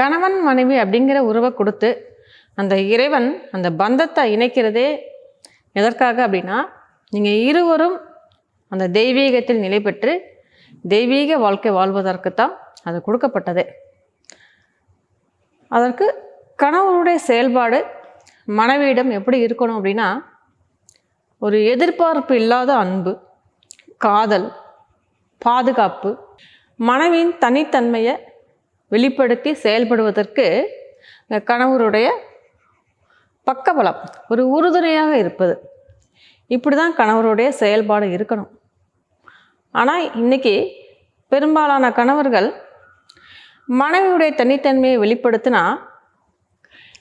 கணவன் மனைவி அப்படிங்கிற உறவை கொடுத்து அந்த இறைவன் அந்த பந்தத்தை இணைக்கிறதே எதற்காக அப்படின்னா நீங்கள் இருவரும் அந்த தெய்வீகத்தில் நிலை பெற்று தெய்வீக வாழ்க்கை வாழ்வதற்கு தான் அது கொடுக்கப்பட்டது. அதற்கு கணவனுடைய செயல்பாடு மனைவியிடம் எப்படி இருக்கணும் அப்படின்னா ஒரு எதிர்பார்ப்பு இல்லாத அன்பு காதல் பாதுகாப்பு மனைவியின் தனித்தன்மையை வெளிப்படுத்தி செயல்படுவதற்கு இந்த கணவருடைய பக்கபலம் ஒரு உறுதுணையாக இருப்பது. இப்படி தான் கணவருடைய செயல்பாடு இருக்கணும். ஆனால் இன்றைக்கி பெரும்பாலான கணவர்கள் மனைவியுடைய தனித்தன்மையை வெளிப்படுத்தினா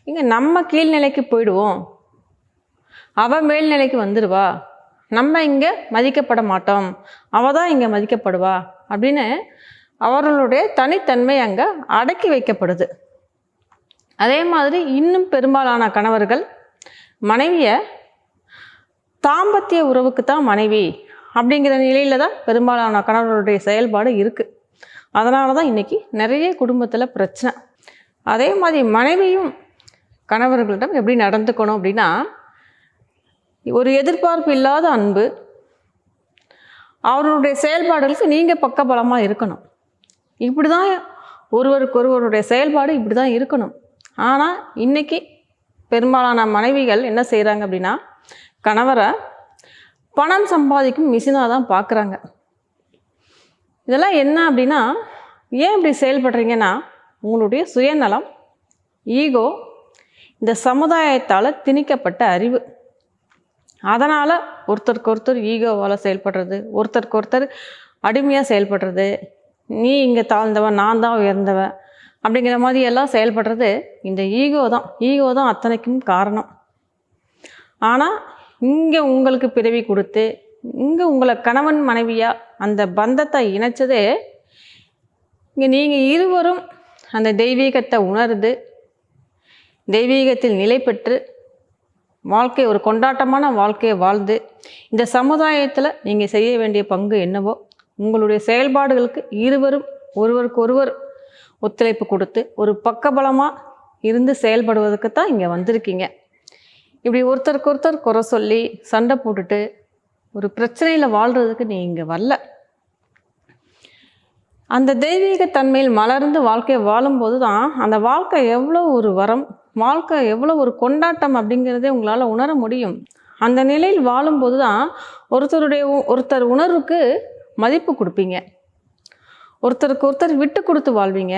இங்கே நம்ம கீழ்நிலைக்கு போயிடுவோம். அவள் மேல்நிலைக்கு வந்துடுவா நம்ம இங்கே மதிக்கப்பட மாட்டோம். அவள் தான் இங்கே மதிக்கப்படுவா அப்படின்னு அவர்களுடைய தனித்தன்மை அங்கே அடக்கி வைக்கப்படுது. அதே மாதிரி இன்னும் பெரும்பாலான கணவர்கள் மனைவியை தாம்பத்திய உறவுக்கு தான் மனைவி அப்படிங்கிற நிலையில் தான் பெரும்பாலான கணவர்களுடைய செயல்பாடு இருக்குது அதனால தான் இன்றைக்கி நிறைய குடும்பத்தில் பிரச்சனை. அதே மாதிரி மனைவியும் கணவர்களிடம் எப்படி நடந்துக்கணும் அப்படின்னா ஒரு எதிர்பார்ப்பு இல்லாத அன்பு அவர்களுடைய செயல்பாடுகளுக்கு நீங்கள் பக்கபலமாக இருக்கணும். இப்படி தான் ஒருவருக்கு ஒருவருடைய செயல்பாடு இப்படி தான் இருக்கணும். ஆனால் இன்றைக்கி பெரும்பாலான மனைவிகள் என்ன செய்கிறாங்க அப்படின்னா கணவரை பணம் சம்பாதிக்கும் மிஷினாக தான் பார்க்குறாங்க இதெல்லாம் என்ன அப்படின்னா ஏன் இப்படி செயல்படுறீங்கன்னா உங்களுடைய சுயநலம் ஈகோ இந்த சமுதாயத்தால் திணிக்கப்பட்ட அறிவு. அதனால் ஒருத்தருக்கு ஒருத்தர் ஈகோவால் செயல்படுறது ஒருத்தருக்கு ஒருத்தர் அடிமையாக செயல்படுறது நீ இங்கே தாழ்ந்தவன் நான் தான் உயர்ந்தவன். அப்படிங்கிற மாதிரி எல்லாம் செயல்படுறது இந்த ஈகோ தான். ஈகோ தான் அத்தனைக்கும் காரணம். ஆனால் இங்கே உங்களுக்கு பிறவி கொடுத்து இங்கே உங்களை கணவன் மனைவியாக அந்த பந்தத்தை இணைச்சதே இங்கே நீங்கள் இருவரும் அந்த தெய்வீகத்தை உணர்ந்து தெய்வீகத்தில் நிலை பெற்று வாழ்க்கை ஒரு கொண்டாட்டமான வாழ்க்கையை வாழ்ந்து இந்த சமுதாயத்தில் நீங்கள் செய்ய வேண்டிய பங்கு என்னவோ உங்களுடைய செயல்பாடுகளுக்கு இருவரும் ஒருவருக்கொருவர் ஒத்துழைப்பு கொடுத்து ஒரு பக்கபலமாக இருந்து செயல்படுவதற்கு தான் இங்கே வந்திருக்கீங்க. இப்படி ஒருத்தருக்கு ஒருத்தர் குறை சொல்லி சண்டை போட்டுட்டு ஒரு பிரச்சனையில் வாழ்கிறதுக்கு நீ இங்கே வரல. அந்த தெய்வீக தன்மையில் மலர்ந்து வாழ்க்கையை வாழும்போது தான் அந்த வாழ்க்கை எவ்வளோ ஒரு வரம் வாழ்க்கை எவ்வளோ ஒரு கொண்டாட்டம் அப்படிங்கிறதே உங்களால் உணர முடியும். அந்த நிலையில் வாழும்போது தான் ஒருத்தருடைய உ- ஒருத்தர் உணர்வுக்கு மதிப்பு கொடுப்பீங்க. ஒருத்தருக்கு ஒருத்தர் விட்டு கொடுத்து வாழ்வீங்க.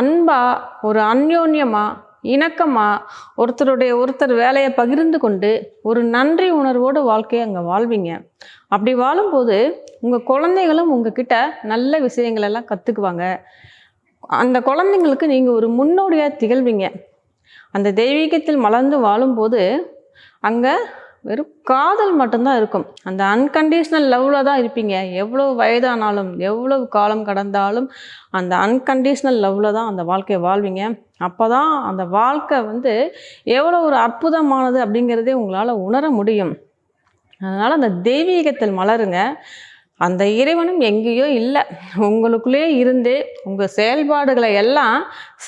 அன்பா ஒரு அந்யோன்யமாக இணக்கமாக ஒருத்தருடைய ஒருத்தர் வேலையை பகிர்ந்து கொண்டு ஒரு நன்றி உணர்வோடு வாழ்க்கையை அங்கே வாழ்வீங்க. அப்படி வாழும்போது உங்கள் குழந்தைகளும் உங்ககிட்ட நல்ல விஷயங்களெல்லாம் கற்றுக்குவாங்க அந்த குழந்தைங்களுக்கு நீங்கள் ஒரு முன்னோடியாக திகழ்வீங்க. அந்த தெய்வீகத்தில் மலர்ந்து வாழும்போது அங்கே வெறும் காதல் மட்டும்தான் இருக்கும். அந்த அன்கண்டிஷ்னல் லவ்வில் தான் இருப்பீங்க. எவ்வளோ வயதானாலும் எவ்வளவு காலம் கடந்தாலும் அந்த அன்கண்டிஷ்னல் லவ்வில் தான் அந்த வாழ்க்கையை வாழ்வீங்க. அப்போ தான் அந்த வாழ்க்கை வந்து எவ்வளோ ஒரு அற்புதமானது அப்படிங்கிறதே உங்களால் உணர முடியும். அதனால் அந்த தெய்வீகத்தில் மலருங்க. அந்த இறைவனும் எங்கேயோ இல்லை. உங்களுக்குள்ளேயே இருந்து உங்கள் செயல்பாடுகளை எல்லாம்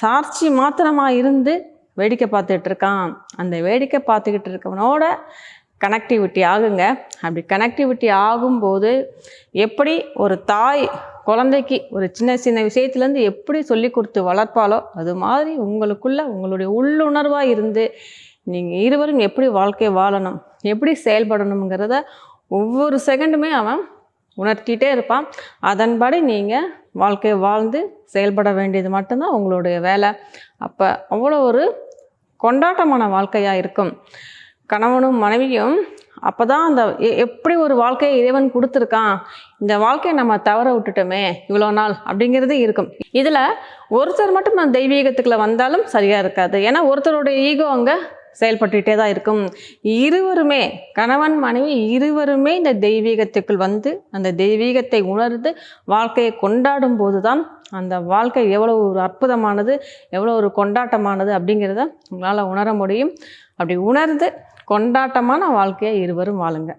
சாட்சி மாத்திரமாக இருந்து வேடிக்கை பார்த்துட்டு இருக்கான் அந்த வேடிக்கை பார்த்துக்கிட்டு இருக்கவனோட கனெக்டிவிட்டி ஆகுங்க. அப்படி கனெக்டிவிட்டி ஆகும்போது எப்படி ஒரு தாய் குழந்தைக்கு ஒரு சின்ன சின்ன விஷயத்துலேருந்து எப்படி சொல்லி கொடுத்து வளர்ப்பாலோ அது மாதிரி உங்களுக்குள்ள உங்களுடைய உள்ளுணர்வாக இருந்து நீங்கள் இருவரும் எப்படி வாழ்க்கையை வாழணும் எப்படி செயல்படணுங்கிறத ஒவ்வொரு செகண்டுமே அவன் உணர்த்திட்டே இருப்பான். அதன்படி நீங்கள் வாழ்க்கையை வாழ்ந்து செயல்பட வேண்டியது மட்டும்தான் உங்களுடைய வேலை. அப்போ அவ்வளோ ஒரு கொண்டாட்டமான வாழ்க்கையாக இருக்கும். கணவனும் மனைவியும் அப்போ தான் அந்த எ- எப்படி ஒரு வாழ்க்கையை இறைவன் கொடுத்துருக்கான் இந்த வாழ்க்கையை நம்ம தவற விட்டுட்டோமே இவ்வளோ நாள் அப்படிங்கிறது இருக்கும். இதில் ஒருத்தர் மட்டும் அந்த வந்தாலும் சரியாக இருக்காது. ஏன்னா ஒருத்தருடைய ஈகோ அங்கே செயல்பட்டுகிட்டே தான் இருக்கும். இருவருமே கணவன் மனைவி இருவருமே இந்த தெய்வீகத்துக்குள் வந்து அந்த தெய்வீகத்தை உணர்ந்து வாழ்க்கையை கொண்டாடும் போது தான் அந்த வாழ்க்கை எவ்வளோ ஒரு அற்புதமானது எவ்வளோ ஒரு கொண்டாட்டமானது அப்படிங்கிறத உங்களால் உணர முடியும். அப்படி உணர்ந்து கொண்டாட்டமான வாழ்க்கையை இருவரும் வாழுங்க.